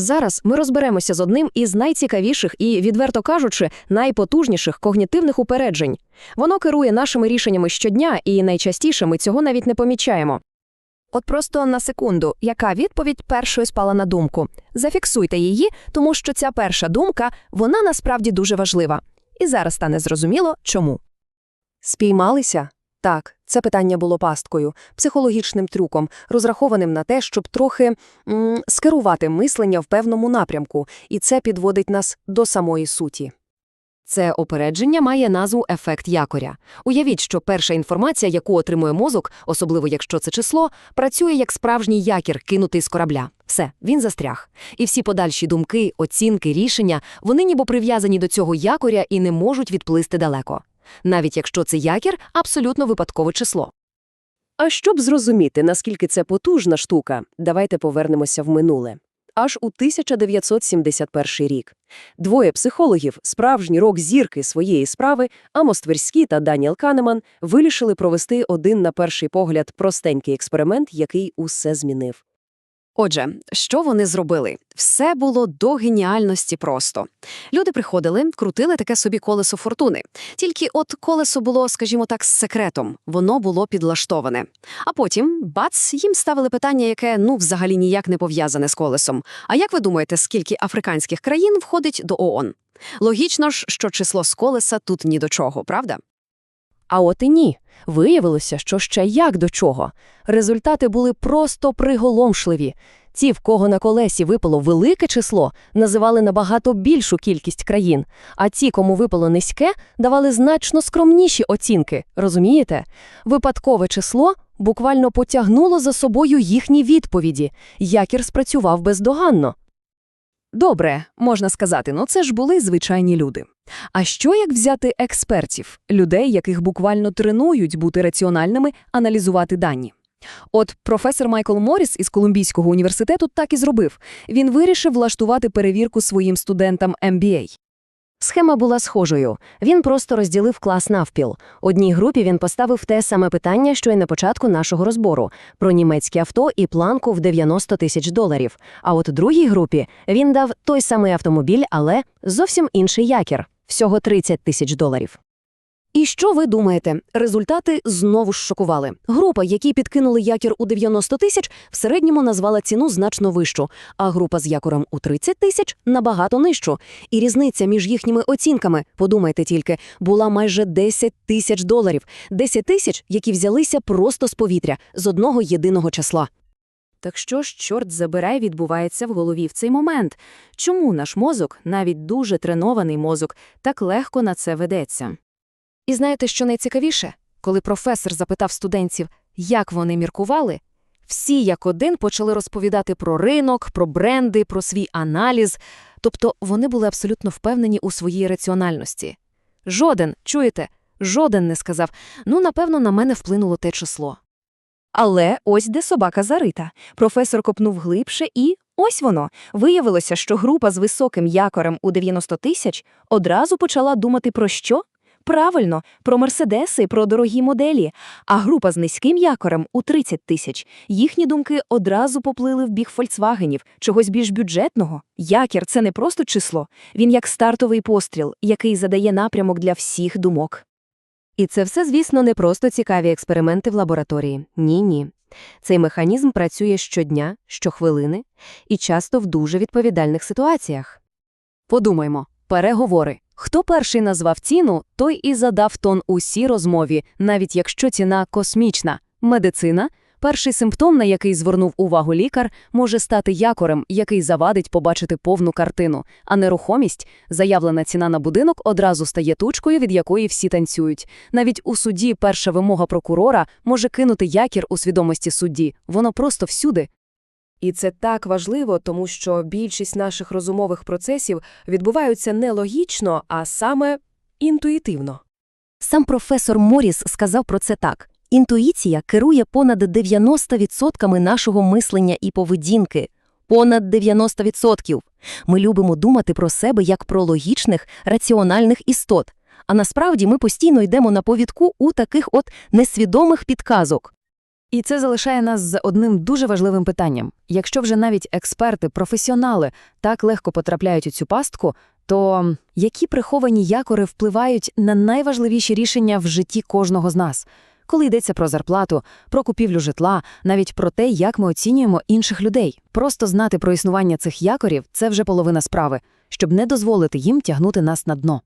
Зараз ми розберемося з одним із найцікавіших і, відверто кажучи, найпотужніших когнітивних упереджень. Воно керує нашими рішеннями щодня, і найчастіше ми цього навіть не помічаємо. От просто на секунду, яка відповідь першою спала на думку? Зафіксуйте її, тому що ця перша думка, вона насправді дуже важлива. І зараз стане зрозуміло, чому. Спіймалися? Так, це питання було пасткою, психологічним трюком, розрахованим на те, щоб трохи м, скерувати мислення в певному напрямку, і це підводить нас до самої суті. Це опередження має назву ефект якоря. Уявіть, що перша інформація, яку отримує мозок, особливо якщо це число, працює як справжній якір, кинутий з корабля. Все, він застряг. І всі подальші думки, оцінки, рішення, вони ніби прив'язані до цього якоря і не можуть відплисти далеко. Навіть якщо це якір – абсолютно випадкове число. А щоб зрозуміти, наскільки це потужна штука, давайте повернемося в минуле. Аж у 1971 рік. Двоє психологів, справжні рок-зірки своєї справи, Амос Тверський та Даніел Канеман, вирішили провести один на перший погляд простенький експеримент, який усе змінив. Отже, що вони зробили? Все було до геніальності просто. Люди приходили, крутили таке собі колесо фортуни. Тільки от колесо було, скажімо так, з секретом, воно було підлаштоване. А потім, бац, їм ставили питання, яке ну взагалі ніяк не пов'язане з колесом. А як ви думаєте, скільки африканських країн входить до ООН? Логічно ж, що число з колеса тут ні до чого, правда? А от і ні. Виявилося, що ще як до чого. Результати були просто приголомшливі. Ті, в кого на колесі випало велике число, називали набагато більшу кількість країн, а ті, кому випало низьке, давали значно скромніші оцінки. Розумієте? Випадкове число буквально потягнуло за собою їхні відповіді. Якір спрацював бездоганно. Добре, можна сказати, ну це ж були звичайні люди. А що як взяти експертів, людей, яких буквально тренують бути раціональними, аналізувати дані? От професор Майкл Моріс із Колумбійського університету так і зробив. Він вирішив влаштувати перевірку своїм студентам MBA. Схема була схожою. Він просто розділив клас навпіл. Одній групі він поставив те саме питання, що й на початку нашого розбору про німецьке авто і планку в 90 тисяч доларів. А от другій групі він дав той самий автомобіль, але зовсім інший якір всього 30 тисяч доларів. І що ви думаєте? Результати знову ж шокували. Група, які підкинули якір у 90 тисяч, в середньому назвала ціну значно вищу, а група з якорем у 30 тисяч набагато нижчу. І різниця між їхніми оцінками, подумайте тільки, була майже 10 тисяч доларів. 10 тисяч, які взялися просто з повітря, з одного єдиного числа. Так що ж, чорт забирай, відбувається в голові в цей момент? Чому наш мозок, навіть дуже тренований мозок, так легко на це ведеться? І знаєте, що найцікавіше? Коли професор запитав студентів, як вони міркували, всі як один почали розповідати про ринок, про бренди, про свій аналіз, тобто вони були абсолютно впевнені у своїй раціональності. Жоден, чуєте, жоден не сказав, ну, напевно, на мене вплинуло те число. Але ось де собака зарита. Професор копнув глибше і ось воно. Виявилося, що група з високим якорем у 90 тисяч одразу почала думати про що? Правильно, про мерседеси, про дорогі моделі. А група з низьким якорем у 30 тисяч. Їхні думки одразу поплили в бік фольксвагенів, чогось більш бюджетного. Якір це не просто число, він як стартовий постріл, який задає напрямок для всіх думок. І це все, звісно, не просто цікаві експерименти в лабораторії. Ні-ні. Цей механізм працює щодня, щохвилини і часто в дуже відповідальних ситуаціях. Подумаймо, переговори. Хто перший назвав ціну, той і задав тон усій розмові, навіть якщо ціна космічна. Медицина перший симптом, на який звернув увагу лікар, може стати якорем, який завадить побачити повну картину, а нерухомість, заявлена ціна на будинок, одразу стає тучкою, від якої всі танцюють. Навіть у суді перша вимога прокурора може кинути якір у свідомості судді. Воно просто всюди. І це так важливо, тому що більшість наших розумових процесів відбуваються не логічно, а саме інтуїтивно. Сам професор Моріс сказав про це так. Інтуїція керує понад 90% нашого мислення і поведінки. Понад 90%. Ми любимо думати про себе як про логічних, раціональних істот. А насправді ми постійно йдемо на повідку у таких от несвідомих підказок. І це залишає нас з одним дуже важливим питанням. Якщо вже навіть експерти, професіонали так легко потрапляють у цю пастку, то які приховані якори впливають на найважливіші рішення в житті кожного з нас? Коли йдеться про зарплату, про купівлю житла, навіть про те, як ми оцінюємо інших людей. Просто знати про існування цих якорів – це вже половина справи, щоб не дозволити їм тягнути нас на дно.